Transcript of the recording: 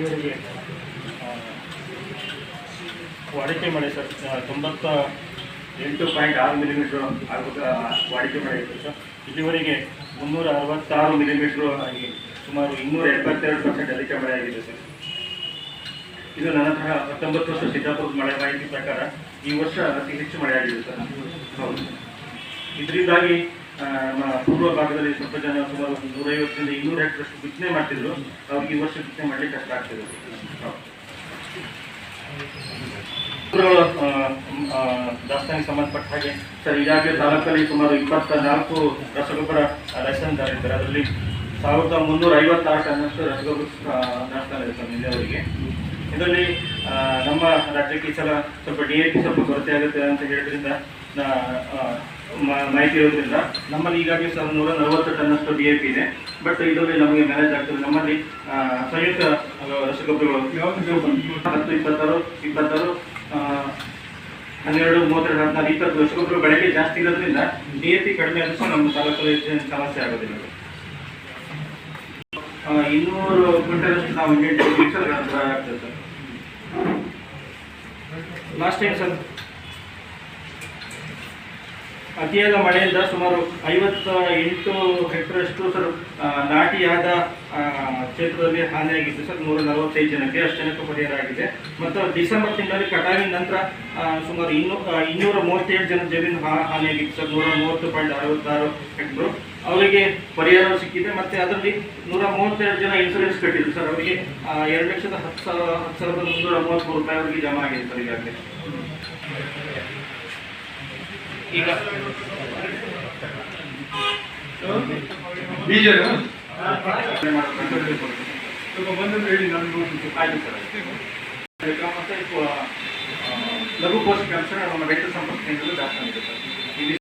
ಇಲ್ಲಿವರೆಗೆ ಆ, ವಾಡಿಕೆ ಮಳೆ ಸರ್ ತೊಂಬತ್ತ ಎಂಟು ಪಾಯಿಂಟ್ ಆರು ಮಿಲಿಮೀಟ್ರ್ ಆಗುತ್ತ ವಾಡಿಕೆ ಮಳೆ ಇತ್ತು ಸರ್. ಇಲ್ಲಿವರೆಗೆ ಮುನ್ನೂರ ಅರವತ್ತಾರು ಮಿಲಿಮೀಟ್ರ್ ಆಗಿ ಸುಮಾರು ಇನ್ನೂರ ಎಪ್ಪತ್ತೆರಡು ಪರ್ಸೆಂಟ್ ಅಧಿಕ ಮಳೆ ಆಗಿದೆ ಸರ್. ಇದು ನನ್ನ ಸಹ ಹತ್ತೊಂಬತ್ತು ವರ್ಷ ಸಿದ್ದಾಪುರದ ಮಳೆ ಮಾಹಿತಿ ಪ್ರಕಾರ ಈ ವರ್ಷ ಅತಿ ಹೆಚ್ಚು ಮಳೆ ಆಗಿದೆ ಸರ್. ಹೌದು. ಇದರಿಂದಾಗಿ ನಮ್ಮ ಪೂರ್ವ ಭಾಗದಲ್ಲಿ ಸ್ವಲ್ಪ ಜನ ಸುಮಾರು ಒಂದು ನೂರೈವತ್ತರಿಂದ ಇನ್ನೂರ ಹೆಕ್ಟರ್ಷ್ಟು ಬಿತ್ತನೆ ಮಾಡ್ತಿದ್ರು. ಅವ್ರಿಗೆ ಈ ವರ್ಷ ಬಿತ್ತನೆ ಮಾಡ್ಲಿಕ್ಕೆ ಕಷ್ಟ ಆಗ್ತಿದೆ. ದಾಸ್ತಾನಿಗೆ ಸಂಬಂಧಪಟ್ಟ ಹಾಗೆ, ಸರ್, ಈಗಾಗಲೇ ತಾಲೂಕಲ್ಲಿ ಸುಮಾರು ಇಪ್ಪತ್ತ ನಾಲ್ಕು ರಸಗೊಬ್ಬರ ಲೈಸೆನ್ಸ್ ಇದ್ದಾರೆ. ಅದರಲ್ಲಿ ಸಾವಿರದ ಮುನ್ನೂರ ಐವತ್ತಾರು ಟನ್ನಷ್ಟು ರಸಗೊಬ್ಬರ ದಾಸ್ತಾನ ಇದೆ ಸರ್ ಇಲ್ಲಿಯವರಿಗೆ ಇದರಲ್ಲಿ ನಮ್ಮ ರಾಜ್ಯಕ್ಕೆ ಈ ಸಲ ಸ್ವಲ್ಪ ಡಿ ಎ ಪಿ ಸ್ವಲ್ಪ ಕೊರತೆ ಆಗುತ್ತೆ ಅಂತ ಹೇಳಿದ್ರಿಂದ ಮಾಹಿತಿ ಇರೋದ್ರಿಂದ ನಮ್ಮಲ್ಲಿ ಈಗಾಗಲೇ ಸಾವಿರದ ನೂರ ನಲವತ್ತು ಟನ್ನಷ್ಟು ಡಿ ಎ ಪಿ ಇದೆ. ಬಟ್ ಇದರಲ್ಲಿ ನಮಗೆ ಮ್ಯಾನೇಜ್ ಆಗ್ತದೆ ನಮ್ಮಲ್ಲಿ ಸಂಯುಕ್ತ ರಸಗೊಬ್ಬರಗಳು ಹತ್ತು ಇಪ್ಪತ್ತಾರು ಇಪ್ಪತ್ತಾರು ಹನ್ನೆರಡು ಮೂವತ್ತೆರಡು ಹದಿನಾರು ಇಪ್ಪತ್ತು ರಸಗೊಬ್ಬರ ಬೆಳಗ್ಗೆ ಜಾಸ್ತಿ ಇರೋದ್ರಿಂದ ಡಿ ಎ ಪಿ ಕಡಿಮೆ ಆದರೂ ನಮ್ಮ ತಾಲೂಕಲ್ಲಿ ಸಮಸ್ಯೆ ಆಗೋದಿಲ್ಲ. ಇನ್ನೂರು ಕ್ವಿಂಟಲಷ್ಟು ನಾವು ಆಗ್ತದೆ ಸರ್. ಲಾಸ್ಟ್ ಟೈಮ್ ಸರ್ ಅತಿಯಾದ ಮಳೆಯಿಂದ ಸುಮಾರು ಐವತ್ತ ಎಂಟು ಹೆಕ್ಟರ್ಷ್ಟು ಸರ್ ನಾಟಿಯಾದ ಕ್ಷೇತ್ರದಲ್ಲಿ ಹಾನಿಯಾಗಿದ್ದು ಸರ್, ನೂರ ನಲವತ್ತೈದು ಜನಕ್ಕೆ ಅಷ್ಟು ಜನಕ್ಕೆ ಪರಿಹಾರ ಆಗಿದೆ. ಮತ್ತು ಡಿಸೆಂಬರ್ ತಿಂಗಳಲ್ಲಿ ಕಟಾವಿನ ನಂತರ ಸುಮಾರು ಇನ್ನೂ ಇನ್ನೂರ ಮೂವತ್ತೇಳು ಜನ ಜಮೀನು ಹಾನಿಯಾಗಿತ್ತು ಸರ್, ನೂರ ಮೂವತ್ತು ಪಾಯಿಂಟ್ ಅರವತ್ತಾರು ಹೆಕ್ಟರು. ಅವರಿಗೆ ಪರಿಹಾರ ಸಿಕ್ಕಿದೆ. ಮತ್ತು ಅದರಲ್ಲಿ ನೂರ ಮೂವತ್ತೆರಡು ಜನ ಇನ್ಸೂರೆನ್ಸ್ ಕಟ್ಟಿದ್ರು ಸರ್, ಅವರಿಗೆ ಎರಡು ಲಕ್ಷದ ಹತ್ತು ಸಾವಿರ, ಹತ್ತು ಸಾವಿರದ ಮುನ್ನೂರ ಮೂವತ್ತ್ಮೂರು ರೂಪಾಯಿ ಅವರಿಗೆ ಜಮಾ ಆಗಿದೆ ಸರ್ ಈಗಾಗಲೇ. ಈಗ. ಬೀಜ ಸ್ವಲ್ಪ ಬಂದ್ರೆ ಹೇಳಿ ನಾನು ನೋಡ್ತೀನಿ. ಮತ್ತು ಲಘು ಪೋಷಕಾಂಶ ನಮ್ಮ ರೈತ ಸಂಪರ್ಕ ಕೇಂದ್ರದಲ್ಲಿ ಇದೆ ಸರ್.